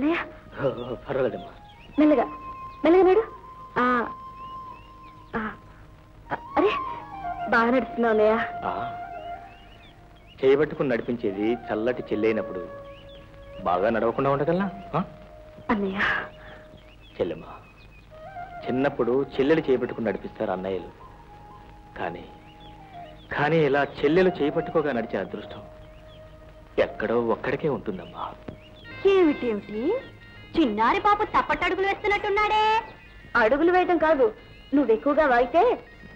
అన్నయ్య? పర్వాలేదమ్మా. మెల్లగా. మెల్లగా నాడు అరే బాగా నడుస్తున్నావు అన్నయ్య. చేయబట్టుకుని నడిపించేది చల్లటి చెల్లైనప్పుడు. బాగా నడవకుండా ఉండగలనా? అన్నయ్య. చెల్లెమ్మ చిన్నప్పుడు చెల్లెలు చేయబట్టుకుని నడిపిస్తారు అన్నయ్యలు. కానీ కానీ ఇలా చెల్లెలు చేయబట్టుకోగా నడిచే అదృష్టం ఎక్కడో ఒక్కడికే ఉంటుందమ్మా. ఏమిటేమిటి చిన్నారి పాప తప్పటడుగులు వేస్తున్నట్టున్నాడే. అడుగులు వేయటం కాదు నువ్వు ఎక్కువగా వాగితే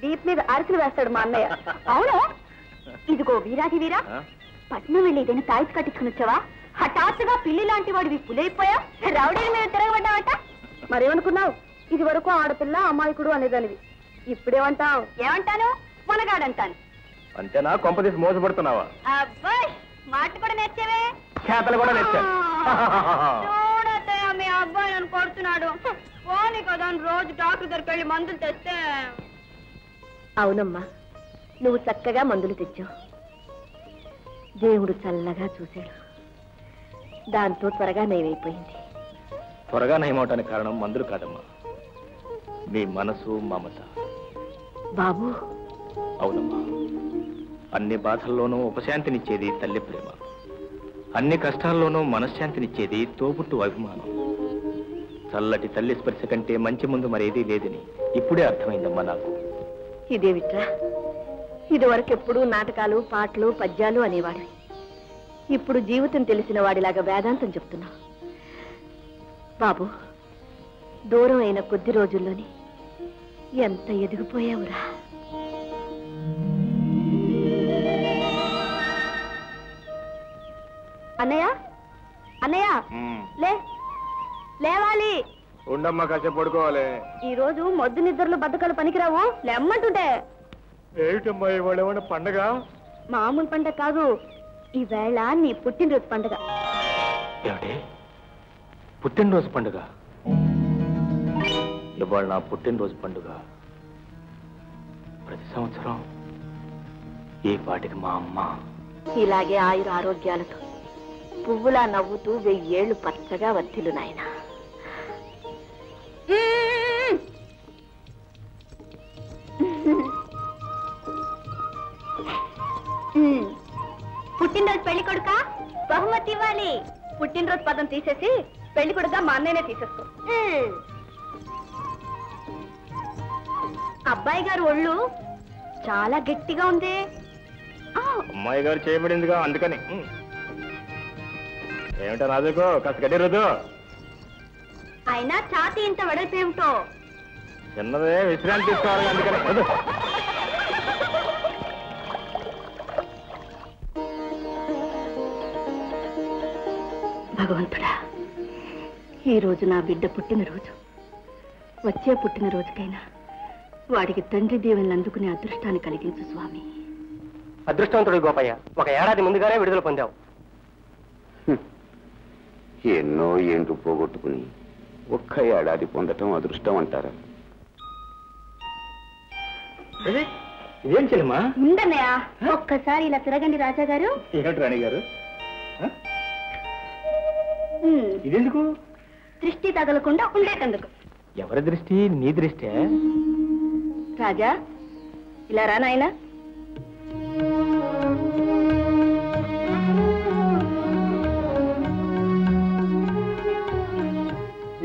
దీప్ మీద అరకులు వేస్తాడు మా అన్నయ్య. అవును. ఇదిగో వీరాది వీరా? పట్నం వెళ్ళి ఏదైనా తాయిచి కట్టించుకుని వచ్చావా? హఠాత్తుగా పిల్లి లాంటి వాడివి పులైపోయా? రౌడీల మీద తిరగబడ్డావట. మరేమనుకున్నావు? ఇది వరకు ఆడపిల్ల అమాయకుడు అనేదానివి. ఇప్పుడేమంటావు? ఏమంటాను? మనగాడంటాను అంతేనా? కొంపదీసి మోసపడుతున్నావా? అబ్బాయ్! మాట కూడా నేర్చేవే? చేతలు కూడా నేర్చాను చూడత్తయ్య మీ అబ్బాయి నన్ను కొడుతున్నాడు. పోనీ కదా రోజు డాక్టర్ దగ్గరికి వెళ్ళి మందులు తెస్తే. అవునమ్మా నువ్వు చక్కగా మందులు తెచ్చావు. దేవుడు చల్లగా చూశాడు. దాంతో త్వరగా నయమైపోయింది. త్వరగా నయమవటానికి కారణం మందులు కాదమ్మా. మీ మనసు మమత. బాబు. అవునమ్మా. అన్ని బాధల్లోనూ ఉపశాంతినిచ్చేది తల్లి ప్రేమ. అన్ని కష్టాల్లోనూ మనశ్శాంతినిచ్చేది తోబుట్టు అభిమానం. చల్లటి తల్లి స్పర్శ కంటే మంచి ముందు మరేదీ లేదని ఇప్పుడే అర్థమైందమ్మా నాకు. ఇదేమిట్రా ఇదివరకు ఎప్పుడూ నాటకాలు పాటలు పద్యాలు అనేవాడు ఇప్పుడు జీవితం తెలిసిన వాడిలాగా వేదాంతం చెప్తున్నావు. బాబు దూరం అయిన కొద్ది రోజుల్లోని ఎంత ఎదిగిపోయావురా. అన్నయ్య? అన్నయ్య? లే. లేవాలి. ఉండమ్మా కాసేపు పడుకోవాలి. ఈ రోజు మొద్దు నిద్రలు బద్దకలు పనికిరావు. లెమ్మంటుంటే. ఏమిటమ్మా ఇవాళ ఏమన్నా పండగ? మామూలు పండగ కాదు. ఈవేళ నీ పుట్టినరోజు పండగ. ఏమిటి? పుట్టినరోజు పండుగ? ఇవాళ నా పుట్టినరోజు పండుగ. ప్రతి సంవత్సరం ఈ పాటికి మా అమ్మ. ఇలాగే ఆయుర ఆరోగ్యాలతో పువ్వులా నవ్వుతూ వెయ్యేళ్ళు పచ్చగా వర్తిలు నాయన. పుట్టినరోజు పెళ్ళి కొడుక? బహుమతి ఇవ్వాలి. పుట్టినరోజు పదం తీసేసి పెళ్ళి కొడుక మా అన్నయ్యనే తీసేసుకో. అబ్బాయి గారు ఒళ్ళు చాలా గట్టిగా ఉంది. ఆ, అమ్మాయి గారు చేయబడిందిగా అందుకని. ఏమిటో రాజుకో కాస్త గడ్డి రోజు అయినా ఛాతీ ఇంత వెడల్పు ఏమిటో చిన్నదే విశ్రాంతి తీసుకోవాలి అందుకని. భగవంతుడా ఈ రోజు నా బిడ్డ పుట్టినరోజు. వచ్చే పుట్టినరోజుకైనా వాడికి తండ్రి దీవెనలు అందుకునే అదృష్టాన్ని కలిగించు స్వామి. అదృష్టవంతుడు గోపయ్య ఒక ఏడాది ముందుగానే విడుదల పొందావు. ఎన్నో ఏండ్లు పోగొట్టుకుని ఒక్క ఏడాది పొందటం అదృష్టం అంటారా? ఇదేం చెల్లెమ్మా ఒక్కసారి ఇలా తిరగండి రాజా గారు ఏమిటి రాణి గారు? ఇదెందుకు? దృష్టి తగలకుండా ఉండేటందుకు ఎవరి దృష్టి? నీ దృష్టే? రాజా ఇలా రా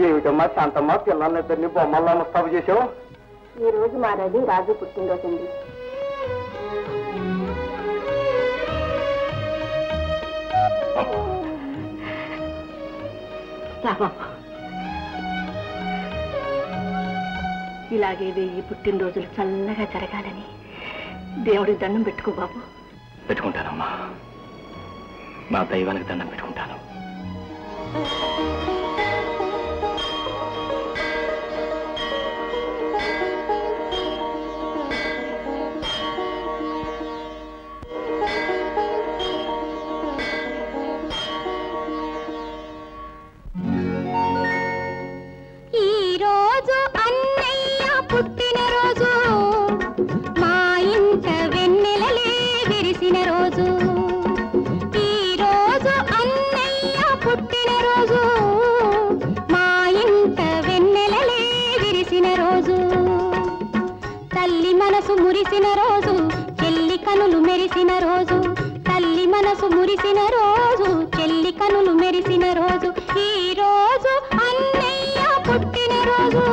ఏమిటమ్మా శాంతమ్మ? పిల్లల్నిద్దరిని బొమ్మల్లా ముస్తాబు చేసావు ఈ రోజు మా రవి రాజు పుట్టినరోజు అండి ఇలాగే వెయ్యి పుట్టినరోజులు చల్లగా జరగాలని దేవుడి దండం పెట్టుకో బాబు. పెట్టుకుంటానమ్మా. నా దైవానికి దండం పెట్టుకుంటాను. కనులు మెరిసిన రోజు ఈ రోజు అన్నయ్య పుట్టిన రోజు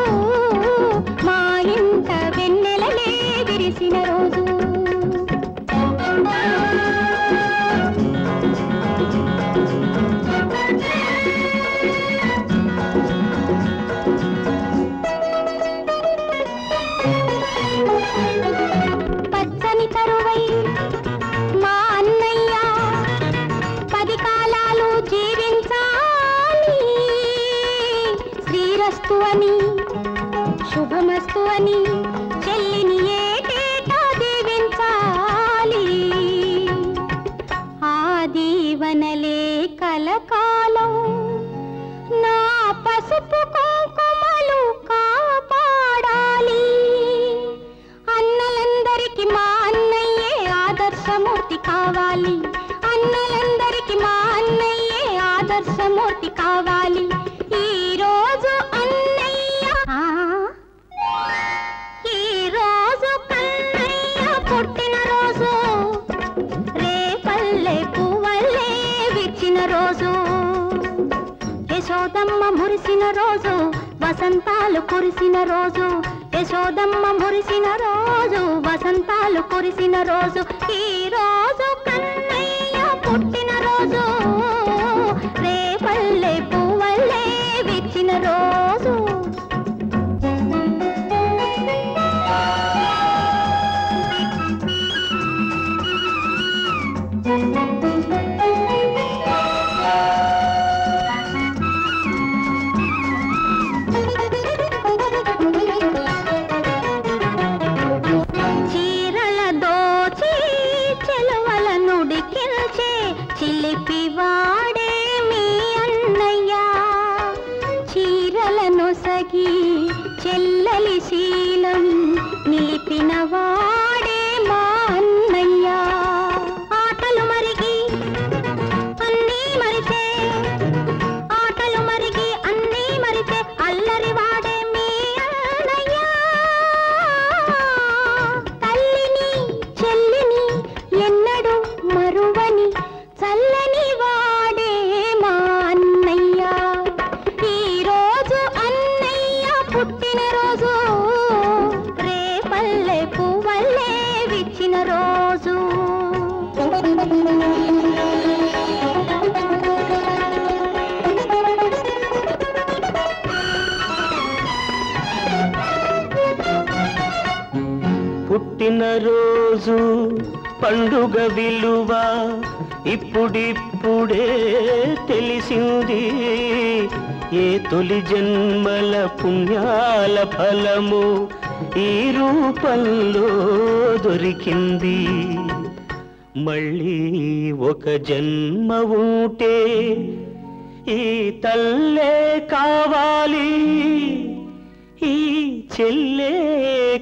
మా ఇంట వెన్నెలలే విరిసిన రోజు Thank you. శుభమస్తు అని చెల్లిని ఏటేటా దీవించాలి. ఆ దీవనలే కలకాలం నా పసుపు కుంకుమలు కాపాడాలి. అన్నలందరికి మా అన్నయ్యే ఆదర్శమూర్తి కావాలి. అన్నలందరికి మా అన్నయ్యే ఆదర్శమూర్తి కావాలి. మురిసిన రోజు వసంతాలు కురిసిన రోజు యశోదమ్మ మురిసిన రోజు వసంతాలు కురిసిన రోజు ఈ రోజు రోజు పండుగ విలువ ఇప్పుడిప్పుడే తెలిసింది. ఏ తొలి జన్మల పుణ్యాల ఫలము ఈ రూపంలో దొరికింది. మళ్ళీ ఒక జన్మ ఉంటే ఈ తల్లే కావాలి. ఈ చెల్లే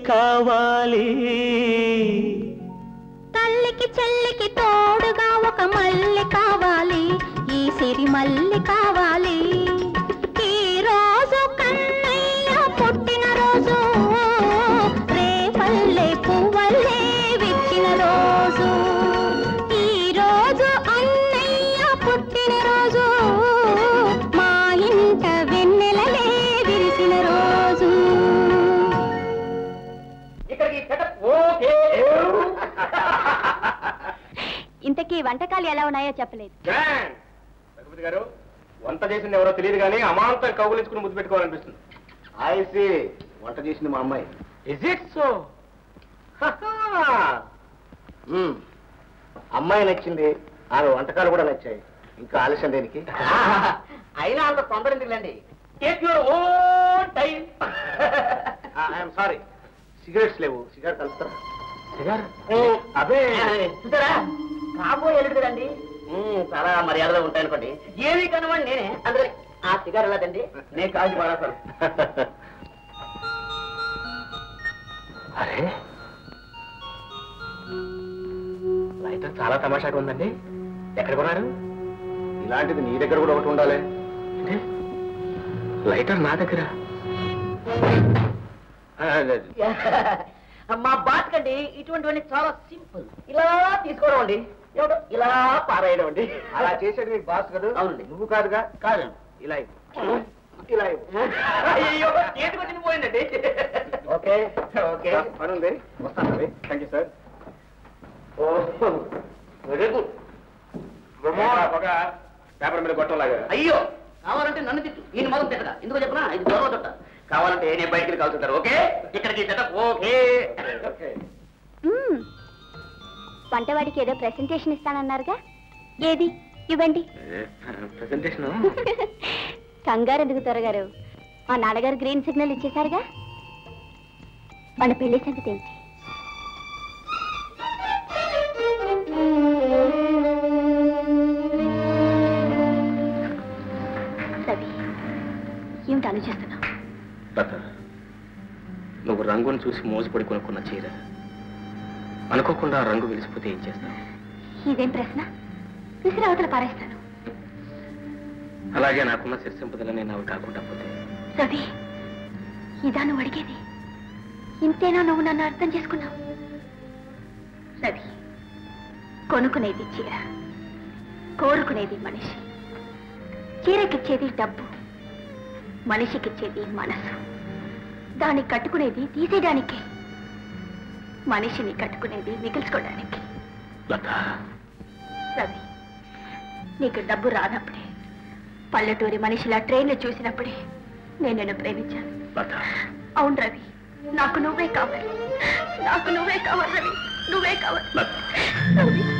కావాలి. తల్లికి చెల్లికి తోడుగా ఒక మల్లి కావాలి. ఈ సిరి మల్లి కావాలి. వంటకాలు ఎలా ఉన్నాయో చెప్పలేదు. రఘుపతి గారు వంట చేసింది ఎవరో తెలియదు కానీ అమాంతం కౌగులించుకుని ముద్దు పెట్టుకోవాలనిపిస్తుంది. ఐసి వంట చేసింది మా అమ్మాయి. Is it so hmm. అమ్మాయి నచ్చింది ఆమె వంటకాలు కూడా నచ్చాయి. ఇంకా ఆలస్యం దేనికి? అయినా అంత తొందర ఎందుకులేండి take your own time I'm sorry cigarettes లేవు. సిగరెట్ కలుస్తారా అదే చూసారా కాబోయే ఎల్లుడు కదండి? చాలా మర్యాదగా ఉంటాయనుకోండి. ఏమీ కనవండి నేనే. అందుకని ఆ సిగార్ వెళ్ళదండి. నేను కాల్చి పడేస్తాను అరే. లైటర్ చాలా తమాషాగా ఉందండి. ఎక్కడ కొన్నారు? ఇలాంటిది నీ దగ్గర కూడా ఒకటి ఉండాలి. అంటే? లైటర్ నా దగ్గర. మా బాత్ కండి ఇటువంటివన్నీ చాలా సింపుల్. ఇలా తీసుకోవడం అండి ఎవడో? ఇలా పారాయడం అండి. అలా చేసేది మీ బాస్ కదా? అవునండి. నువ్వు కాదుగా? కాదు ఇలా. ఇలా. అయ్యో చేతికి వచ్చింది పోయిందండి. ఓకే. ఓకే. పని ఉంది వస్తాను thank you sir. Oh very good. Paper మీద గొట్టలాగా అయ్యో కావాలంటే నన్ను తిట్టు. ఈయన మొదలు తిట్టగా ఎందుకు చెప్పనా? ఇది గొడవ చుట్ట కావాలంటే నేను బయటికి కలుగుతారు ఓకే? ఇక్కడికి సెటప్. ఓకే. వంటవాడికి ఏదో ప్రెసెంటేషన్ ఇస్తానన్నారుగా? ఏది? ఇవ్వండి. కంగారు ఎందుకు త్వరగారు మా నాన్నగారు గ్రీన్ సిగ్నల్ ఇచ్చేశారుగా? మన పెళ్ళి సంగతి ఏంటి? ఏమిటి ఆలోచిస్తున్నావు? నువ్వు రంగును చూసి మోసపడి కొనుక్కున్న చీర అనుకోకుండా రంగు వెలిసిపోతే ఏం చేస్తావు? ఇదేం ప్రశ్న? విసిరి అవతల పారేస్తాను. అలాగే నాకున్న శిరసింపుదలని నావి కాకుండా పోతే? రవి ఇదా నువ్వు అడిగేది? ఇంతేనా నువ్వు నన్ను అర్థం చేసుకున్నావు? రవి కొనుక్కునేది చీర. కోరుకునేది మనిషి. చీరకిచ్చేది డబ్బు. మనిషికిచ్చేది మనసు. దాన్ని కట్టుకునేది తీసేయడానికే. మనిషిని కట్టుకునేది మిగిల్చుకోవడానికి. రవి నీకు డబ్బు రానప్పుడే పల్లెటూరి మనిషిలా ట్రైన్లు చూసినప్పుడే నేను నిన్ను ప్రేమించాను. అవును రవి నాకు నువ్వే కావాలి. నాకు నువ్వే కావాలి రవి నువ్వే కావాలి.